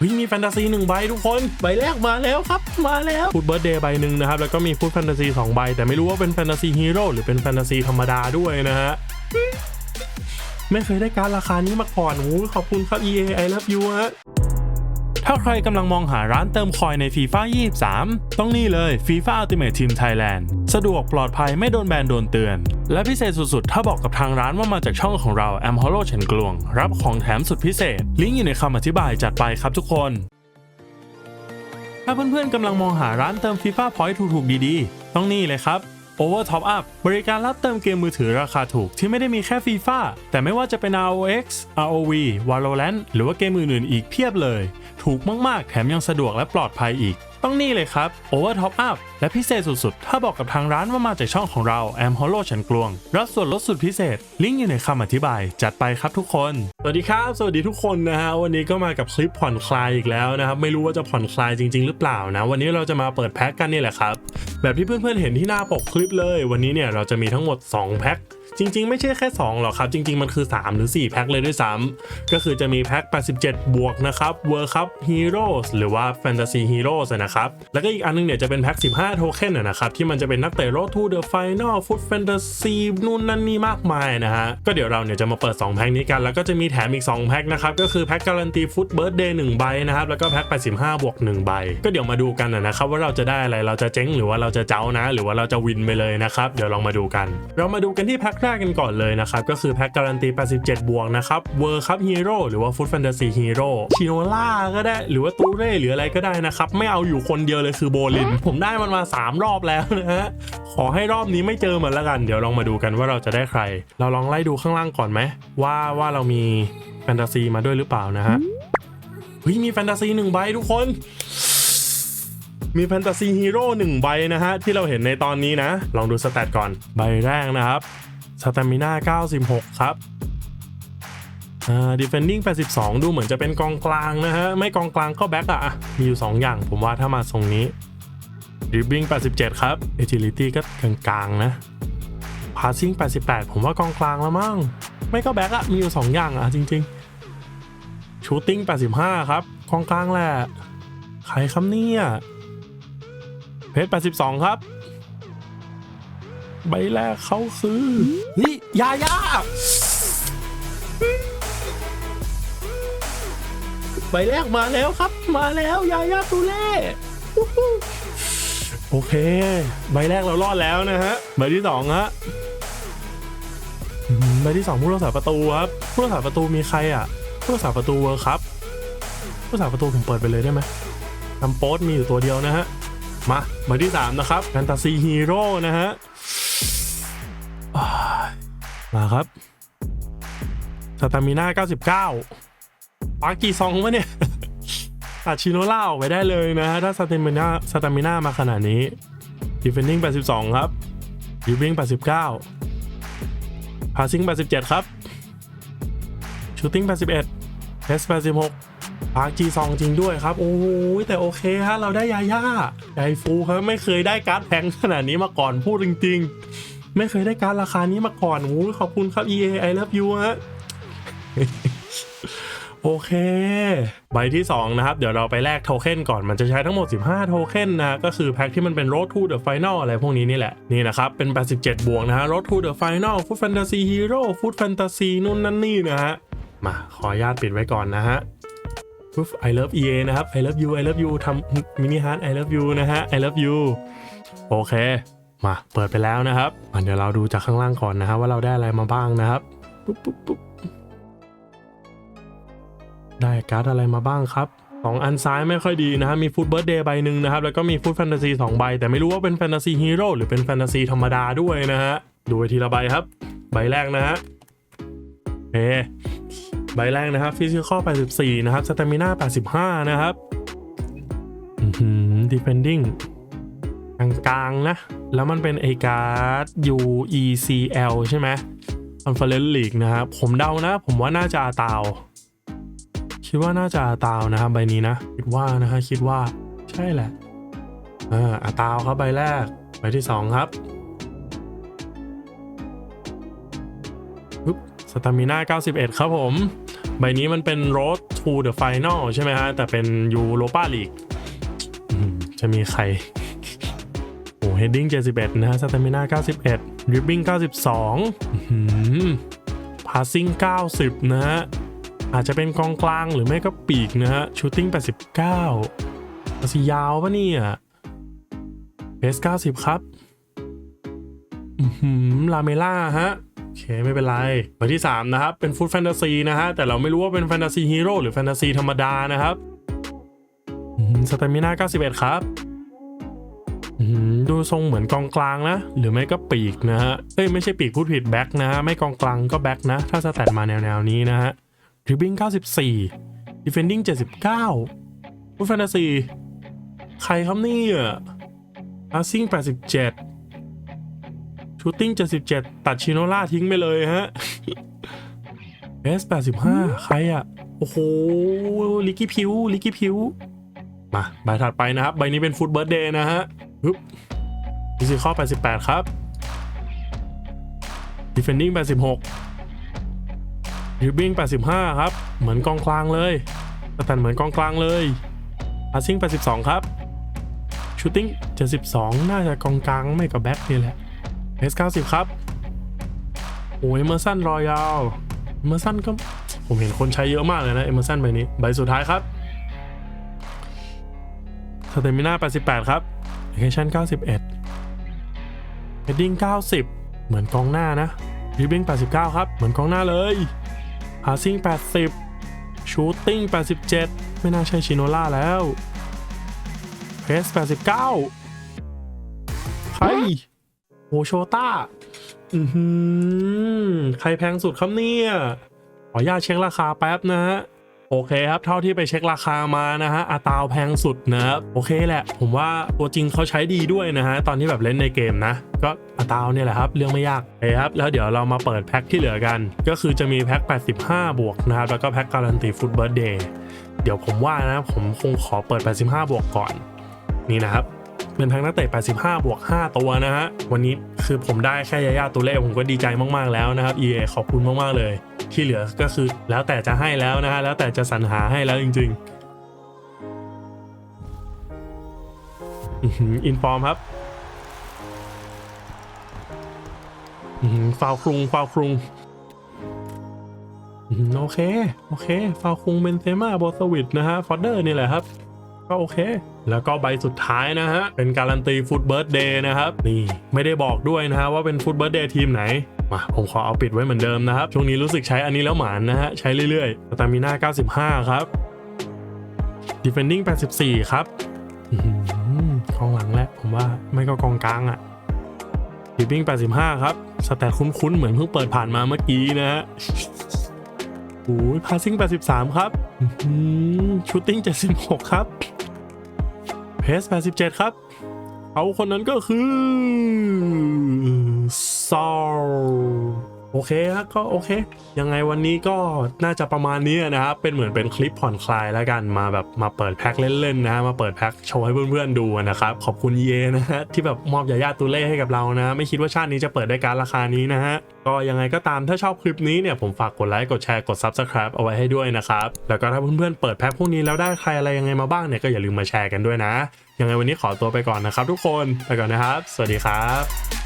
เฮ้ยมีแฟนตาซีหนึ่งใบทุกคนใบแรกมาแล้วครับ มาแล้วพูดเบิร์ดเดย์ใบหนึ่งนะครับ แล้วก็มีพูดแฟนตาซีสองใบ แต่ไม่รู้ว่าเป็นแฟนตาซีฮีโร่หรือเป็นแฟนตาซีธรรมดาด้วยนะฮะไม่เคยได้การราคานี้มาก่อนโอ้ขอบคุณครับ EA I love you ฮะ ถ้าใครกำลังมองหาร้านเติมคอยใน FIFA 23 ต้องนี่เลย FIFA Ultimate Team Thailand สะดวกปลอดภัยไม่โดนแบนโดนเตือน และพิเศษสุดๆ ถ้าบอกกับทางร้านว่ามาจากช่องของเรา a m h o l o เฉินกลวง รับของแถมสุดพิเศษ ลิงก์อยู่ในคำอธิบายจัดไปครับทุกคนถ้าเพื่อนๆกำลังมองหาร้านเติม FIFA Point ถูกๆดีๆ ต้องนี่เลยครับ Over Top Up บริการรับเติมเกมมือถือราคาถูกที่ไม่ได้มีแค่ FIFA แต่ไม่ว่าจะเป็น ROX ROV Valorant หรือว่าเกมอื่นๆอีกเพียบเลย ถูกมากๆ แถมยังสะดวกและปลอดภัยอีก ต้องนี่เลยครับ Over Top Up และพิเศษสุดๆ ถ้าบอกกับทางร้านว่ามาจากช่องของเรา a m h o l o ฉันกลวง รับส่วนลดสุดพิเศษ ลิงก์อยู่ในคำอธิบาย จัดไปครับทุกคน สวัสดีครับ สวัสดีทุกคนนะฮะ วันนี้ก็มากับคลิปผ่อนคลายอีกแล้วนะครับ ไม่รู้ว่าจะผ่อนคลายจริง ๆ หรือเปล่านะ วันนี้เราจะมาเปิดแพ็คกันนี่แหละครับ แบบที่เพื่อนๆเห็นที่หน้าปกคลิปเลย วันนี้เนี่ยเราจะมีทั้งหมด 2 แพ็ค จริง ๆ ไม่ใช่แค่ 2 หรอกครับ จริง ๆ มันคือ 3 หรือ 4 แพ็คเลยด้วยซ้ำก็คือจะมีแพ็ค 87 บวกนะครับ World Cup Heroes หรือว่า Fantasy Heroes นะครับ แล้วก็อีกอันนึงเนี่ยจะเป็นแพ็ค 15 โทเค็นนะนะครับที่มันจะเป็นนักเตะ Road to the Final Foot Fantasy นู่นนั่นนี่มากมายนะฮะก็เดี๋ยวเราเนี่ยจะมาเปิด 2 แพ็คนี้กัน แล้วก็จะมีแถมอีก 2 แพ็คนะครับก็คือแพ็คการันตีฟุตเบิร์ดเดย์1ใบนะครับแล้วก็แพ็ค85บวก1ใบก็เดี๋ยวมาดูกันนะนะครับว่าเราจะได้อะไรเราจะเจ๊งหรือว่าเราจะเจ้านะ หรือว่าเราจะวินไปเลยนะครับเดี๋ยวลองมาดูกัน เรามาดูกันที่แพ็คแรกกันก่อนเลยนะครับ ก็คือแพ็คการันตี 87 บวกนะครับเวอร์คัพฮีโร่หรือว่าฟุตแฟนตาซีฮีโร่ชิโนล่าก็ได้หรือว่าตูเร่หรืออะไรก็ได้นะครับ ไม่เอาอยู่คนเดียวเลยคือโบลิน ผมได้มันมา 3 รอบแล้วนะฮะ ขอให้รอบนี้ไม่เจอมันแล้วกัน เดี๋ยวลองมาดูกันว่าเราจะได้ใคร เราลองไล่ดูข้างล่างก่อนไหมว่าว่าเรามีแฟนตาซีมาด้วยหรือเปล่านะฮะเฮ้ยมีแฟนตาซีหนึ่งใบทุกคน มีแฟนตาซีฮีโร่หนึ่งใบนะฮะ ที่เราเห็นในตอนนี้นะ ลองดูสแตทก่อนใบแรกนะครับ สตามิน่า96 ครับอ่า defending 82 ดูเหมือนจะเป็นกองกลางนะฮะ ไม่กองกลางก็แบ็กอะมีอยู่ 2 อย่างผมว่าถ้ามาทรงนี้ dribbling 87 ครับ agility ก็กลางๆนะ passing 88 ผมว่ากองกลางแล้วมั้งไม่ก็แบ็กอะมีอยู่ 2 อย่างอะจริงๆ shooting 85 ครับกองกลางแหละใครคำเนี่ยเพชร82 ครับ ใบแรกเขาคือนี่ยาย่าใบแรกมาแล้วครับ มาแล้วยาย่าตูเล่วู้ฮู้โอเค ใบแรกเรารอดแล้วนะฮะ ใบที่สองฮะอืมใบที่สองผู้รักษาประตูครับผู้รักษาประตูมีใครอะผู้รักษาประตูเวิร์คครับผู้รักษาประตูผมเปิดไปเลยได้ไหมทำโป๊ตมีอยู่ตัวเดียวนะฮะ มาใบที่สามนะครับแฟนตาซีฮีโร่นะฮะอ่า มาครับสตามิน่า99ปากี่ซองวะเนี่ยตัดชิโนล่าออกไปได้เลยนะ ถ้าสตามิน่าสตามิน่ามาขนาดนี้ defending 82 ครับ dribbling 89 passing 87 ครับ shooting 81 pass 86ปากีซองจริงด้วยครับ โอ้ยแต่โอเคฮะเราได้ยาย่าไดฟูครับ ไม่เคยได้การ์ดแพงขนาดนี้มาก่อนพูดจริง ๆ ไม่เคยได้การราคานี้มาก่อนโอ้ขอบคุณครับ EA I love you ฮะโอเค ใบที่ 2 นะครับ เดี๋ยวเราไปแลกโทเค็นก่อนมันจะใช้ทั้งหมด 15 โทเค็นนะก็คือแพ็คที่มันเป็น Road to the Final อะไรพวกนี้นี่แหละ นี่นะครับ เป็น 87 บวกนะฮะ Road to the Final Food Fantasy Hero Food Fantasy นู่นนั่นนี่นะฮะ มาขออนุญาตปิดไว้ก่อนนะฮะปุ๊บ I love EA นะครับ I love you I love you ทำมินิฮาร์ด I love you นะฮะ I love you โอเค มาเปิดไปแล้วนะครับอะเดี๋ยวเราดูจากข้างล่างก่อนนะฮะว่าเราได้อะไรมาบ้างนะครับปุ๊บปุ๊บปุ๊บได้การ์ดอะไรมาบ้างครับสองอันซ้ายไม่ค่อยดีนะฮะมีฟุตเบิร์ดเดย์ใบหนึ่งนะครับ แล้วก็มีฟุตแฟนตาซีสองใบ แต่ไม่รู้ว่าเป็นแฟนตาซีฮีโร่หรือเป็นแฟนตาซีธรรมดาด้วยนะฮะ ดูไปทีละใบครับ ใบแรกนะฮะโอใบแรกนะครับฟิสิกอล84 นะครับสเตมิน่า85 นะครับอือหือ defending กลางๆนะ แล้วมันเป็นไอการ์ด UECL ใช่ไหม Conference League นะครับผมเดานะ ผมว่าน่าจะอาตาว คิดว่าน่าจะอาตาวนะครับใบนี้นะ คิดว่านะฮะคิดว่าใช่แหละอ่าอาตาวครับใบแรก ใบที่ 2 ครับปึ๊บสตามิน่า91 ครับผม ใบนี้มันเป็น Road to the Final ใช่ไหมฮะ แต่เป็น Europa League อืมจะมีใคร โอ้ Heading 71 นะฮะ Stamina 91 Dribbling 92อื้อหือ Passing 90 นะฮะ อาจจะเป็นกองกลางหรือไม่ก็ปีกนะฮะ Shooting 89ภาษียาวปะเนี่ยเบส90 ครับหือลาเมล่าฮะโอเคไม่เป็นไรใบที่ 3 นะครับ เป็นฟุตแฟนตาซีนะฮะ แต่เราไม่รู้ว่าเป็นแฟนตาซีฮีโร่หรือแฟนตาซีธรรมดานะครับสเตมิน่า91 ครับ ดูทรงเหมือนกองกลางนะ หรือไม่ก็ปีกนะฮะ เอ้ยไม่ใช่ปีกพูดผิดแบ็กนะฮะ ไม่กองกลางก็แบ็กนะ ถ้าสแตทมาแนวๆนี้นะฮะดริบบิ้ง94 defending 79ฟุตแฟนตาซีใครครับนี่ยอาซิง87ชูตติ้ง77 ตัดชิโนล่าทิ้งไปเลยฮะเอส85ใครอะ โอ้โห ลิกกี้พิวลิกกี้พิวมา ใบถัดไปนะครับ ใบนี้เป็นฟุตเบิร์ดเดย์นะฮะ ฮึบฟิสิคอล88 ครับ Defending 86 Dribbling 85 ครับ เหมือนกองกลางเลยแต่เหมือนกองกลางเลย Passing 82 ครับ Shooting 72 น่าจะกองกลางไม่ก็แบ็คนี่แหละเอส90 ครับ โอ้ยเมอร์สันรอยัลเมอร์สันก็ผมเห็นคนใช้เยอะมากเลยนะเอเมอร์สันใบนี้ ใบสุดท้ายครับสเตมิน่า88 ครับ เอคชั่น91เฮดดิ้ง90 เหมือนกองหน้านะริบบิ้ง89 ครับ เหมือนกองหน้าเลยพาซิ่ง80ชูตติ้ง87 ไม่น่าใช่ชิโนล่าแล้วเพส89 ใครโอโชต้าอือหือใครแพงสุดครับเนี่ย ขออนุญาตเช็คราคาแป๊บนะฮะ โอเคครับเท่าที่ไปเช็คราคามานะฮะอาตาวแพงสุดนะครับโอเคแหละ ผมว่าตัวจริงเขาใช้ดีด้วยนะฮะตอนที่แบบเล่นในเกมนะก็อาตาวเนี่ยแหละครับ เรื่องไม่ยากโอครับแล้วเดี๋ยวเรามาเปิดแพ็คที่เหลือกัน ก็คือจะมีแพ็ค 85 บวกนะครับ แล้วก็แพ็คการันตีฟุตเบิร์ดเดย์เดี๋ยวผมว่านะ ผมคงขอเปิด 85 บวกก่อน นี่นะครับ เป็นทั้งนักเตะ 85 บวก 5 ตัวนะฮะ วันนี้คือผมได้แค่ยาย่าตัวเลขผมก็ดีใจมาก ๆ แล้วนะครับ EA ขอบคุณมาก ๆ เลย ที่เหลือก็คือแล้วแต่จะให้แล้วนะฮะแล้วแต่จะสรรหาให้แล้วจริง ๆ อินฟอร์มครับอื้อหือฟาวครุงฟาวครุงโอเค โอเคฟาวครุงเบนเซม่าโบสวิตนะฮะฟอดเดอร์นี่แหละครับ ก็โอเค แล้วก็ใบสุดท้ายนะฮะ เป็นการันตีฟุตเบิร์ดเดย์นะครับ นี่ไม่ได้บอกด้วยนะฮะว่าเป็นฟุตเบิร์ดเดย์ทีมไหนมาผมขอเอาปิดไว้เหมือนเดิมนะครับ ช่วงนี้รู้สึกใช้อันนี้แล้วหมานนะฮะ ใช้เรื่อยๆตามิน่า95 ครับ defending 84 ครับอื้อหือกองหลังแหละผมว่าไม่ก็กองกลางอะ dribbling 85 ครับ สแตทคุ้นๆ เหมือนเพิ่งเปิดผ่านมาเมื่อกี้นะฮะโอ้ย passing 83 ครับอื้อหือ shooting 76 ครับ เพส87ครับเขาคนนั้นก็คือซอล โอเคครับก็โอเค ยังไงวันนี้ก็น่าจะประมาณนี้นะครับเป็นเหมือนเป็นคลิปผ่อนคลายแล้วกันมาแบบมาเปิดแพ็คเล่นๆนะฮะมาเปิดแพ็คโชว์ให้เพื่อนๆดูนะครับขอบคุณเยนะฮะที่แบบมอบยาย่าตูเล่ให้กับเรานะไม่คิดว่าชาตินี้จะเปิดได้การราคานี้นะฮะก็ยังไงก็ตามถ้าชอบคลิปนี้เนี่ยผมฝากกดไลค์กดแชร์กด Subscribe เอาไว้ให้ด้วยนะครับแล้วก็ถ้าเพื่อนๆเปิดแพ็คพวกนี้แล้วได้ใครอะไรยังไงมาบ้างเนี่ยก็อย่าลืมมาแชร์กันด้วยนะ ยังไงวันนี้ขอตัวไปก่อนนะครับ ทุกคนไปก่อนนะครับ สวัสดีครับ